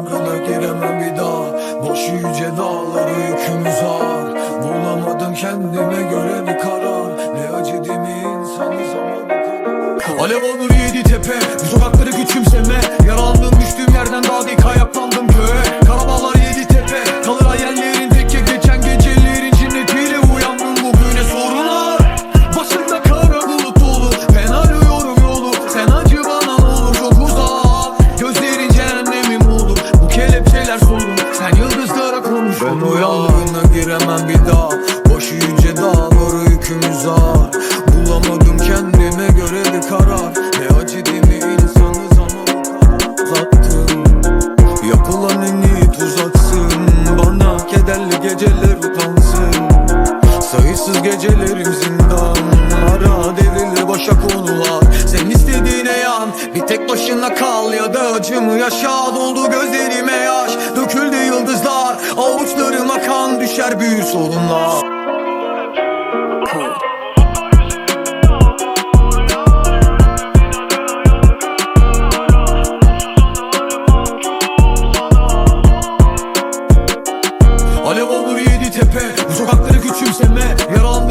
ömrüne giremem bir daha Boş yüce dağları yükümüz ağır Bulamadım kendime göre bir karar. Ne acı değil mi insanız ama bu kadar? Alev olur yedi tepe Bu sokakları küçümseme Yaralandım Ben o yangına giremem bir daha. Başı yüce dağları yükümüz ağır. Bulamadım kendime göre bir karar. Ne acı değil mi insanız ama Uzattın Yapılan en iyi tuzaksın. Bana kederli geceler utansın. Sayısız gecelerim zindanlara Devrilir başa konular. Sen istediğine yan. Bir tek başına kal ya da acımı yaşa. Doldu düşer büyü solunla. Alev olur yedi tepe Bu sokakları küçümseme Yaralandı